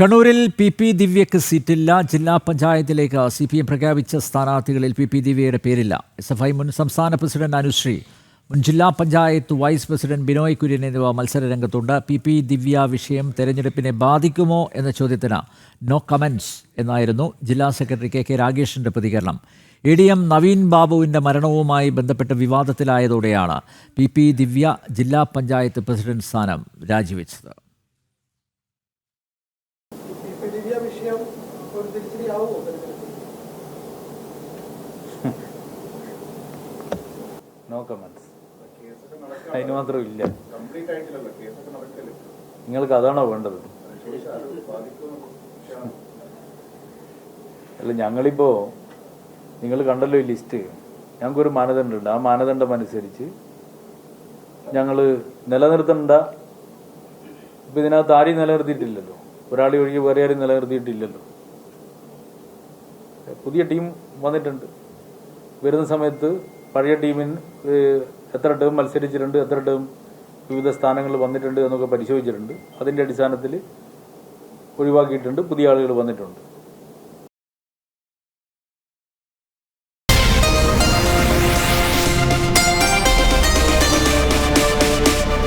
കണ്ണൂരിൽ P P ദിവ്യക്ക് സീറ്റില്ല. ജില്ലാ പഞ്ചായത്തിലേക്ക് സി പി എം പ്രഖ്യാപിച്ച സ്ഥാനാർത്ഥികളിൽ പി പി ദിവ്യയുടെ പേരില്ല. എസ് എഫ് ഐ മുൻ സംസ്ഥാന പ്രസിഡന്റ് അനുശ്രീ മുൻ ജില്ലാ പഞ്ചായത്ത് വൈസ് പ്രസിഡന്റ് ബിനോയ് കുര്യൻ എന്നിവ മത്സരരംഗത്തുണ്ട്. പി പി ദിവ്യ വിഷയം തെരഞ്ഞെടുപ്പിനെ ബാധിക്കുമോ എന്ന ചോദ്യത്തിന് നോ കമൻസ് എന്നായിരുന്നു ജില്ലാ സെക്രട്ടറി കെ കെ രാഗേഷിന്റെ പ്രതികരണം. എ ഡി എം നവീൻ ബാബുവിന്റെ മരണവുമായി ബന്ധപ്പെട്ട വിവാദത്തിലായതോടെയാണ് പി പി ദിവ്യ ജില്ലാ പഞ്ചായത്ത് പ്രസിഡന്റ് സ്ഥാനം രാജിവെച്ചത്. ദിവ്യ വിഷയം ഒരു തിരിച്ചടിയാവുമോ നോ കമൻസ് അതിന് മാത്രം ഇല്ല. നിങ്ങൾക്ക് അതാണോ വേണ്ടത്? അല്ല ഞങ്ങളിപ്പോ നിങ്ങൾ കണ്ടല്ലോ ഈ ലിസ്റ്റ് ഞങ്ങൾക്കൊരു മാനദണ്ഡമുണ്ട്. ആ മാനദണ്ഡം അനുസരിച്ച് ഞങ്ങൾ നിലനിർത്തണ്ട. ഇപ്പൊ ഇതിനകത്ത് ആരെയും നിലനിർത്തിയിട്ടില്ലല്ലോ. ഒരാളെ ഒഴികെ വേറെ ആരും നിലനിർത്തിയിട്ടില്ലല്ലോ. പുതിയ ടീം വന്നിട്ടുണ്ട്. വരുന്ന സമയത്ത് പഴയ ടീമിന് എത്ര ടേം മത്സരിച്ചിട്ടുണ്ട് എത്ര ടേം വിവിധ സ്ഥാനങ്ങളിൽ വന്നിട്ടുണ്ട് എന്നൊക്കെ പരിശോധിച്ചിട്ടുണ്ട്. അതിന്റെ അടിസ്ഥാനത്തിൽ ഒഴിവാക്കിയിട്ടുണ്ട് പുതിയ ആളുകൾ വന്നിട്ടുണ്ട്.